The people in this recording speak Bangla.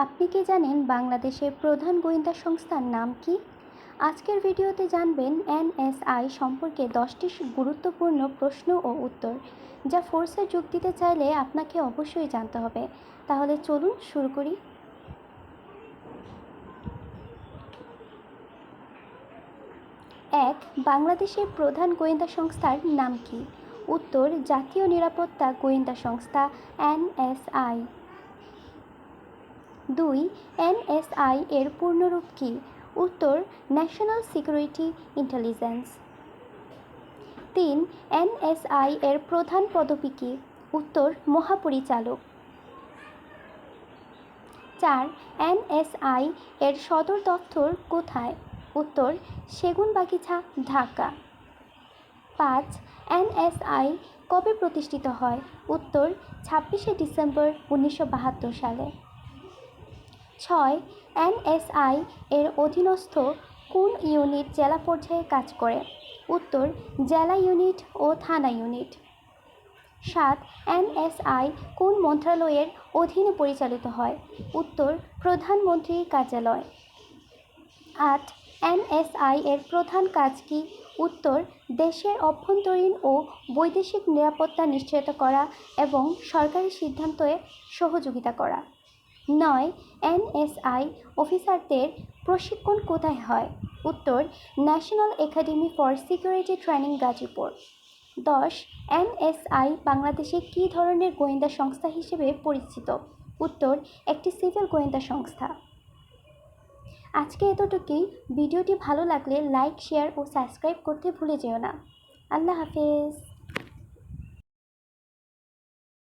আপনি কি জানেন বাংলাদেশের প্রধান গোয়েন্দা সংস্থার নাম কি? আজকের ভিডিওতে জানবেন এনএসআই সম্পর্কে দশটি গুরুত্বপূর্ণ প্রশ্ন ও উত্তর, যা ফোর্সে যোগ দিতে চাইলে আপনাকে অবশ্যই জানতে হবে। তাহলে চলুন শুরু করি। এক, বাংলাদেশের প্রধান গোয়েন্দা সংস্থার নাম কি? উত্তর, জাতীয় নিরাপত্তা গোয়েন্দা সংস্থা, এনএসআই। দুই এনএসআই এর পূর্ণরূপ কী? উত্তর ন্যাশনাল সিকিউরিটি ইন্টেলিজেন্স তিন, এনএসআই এর প্রধান পদবী কী? উত্তর, মহাপরিচালক। চার, এনএসআই এর সদর দপ্তর কোথায়? উত্তর সেগুনবাগিচা ঢাকা। পাঁচ, এনএসআই কবে প্রতিষ্ঠিত হয়? উত্তর, ছাব্বিশে ডিসেম্বর উনিশশো বাহাত্তর সালে। ছয় এনএসআই এর অধীনস্থ কোন ইউনিট জেলা পর্যায়ে কাজ করে? উত্তর, জেলা ইউনিট ও থানা ইউনিট। সাত, এনএসআই কোন মন্ত্রণালয়ের অধীনে পরিচালিত হয়? উত্তর প্রধানমন্ত্রীর কার্যালয়। আট, এনএসআই এর প্রধান কাজ কি? উত্তর, দেশের অভ্যন্তরীণ ও বৈদেশিক নিরাপত্তা নিশ্চিত করা এবং সরকারি সিদ্ধান্তে সহযোগিতা করা। নয় এনএসআই অফিসারদের প্রশিক্ষণ কোথায় হয়? উত্তর, national academy for security training, Gazipur. দশ এনএসআই বাংলাদেশে কী ধরনের গোয়েন্দা সংস্থা হিসেবে পরিচিত? উত্তর, একটি সিভিল গোয়েন্দা সংস্থা। আজকে এতটুকুই। ভিডিওটি ভালো লাগলে লাইক, শেয়ার ও সাবস্ক্রাইব করতে ভুলে যেও না। আল্লাহ হাফেজ।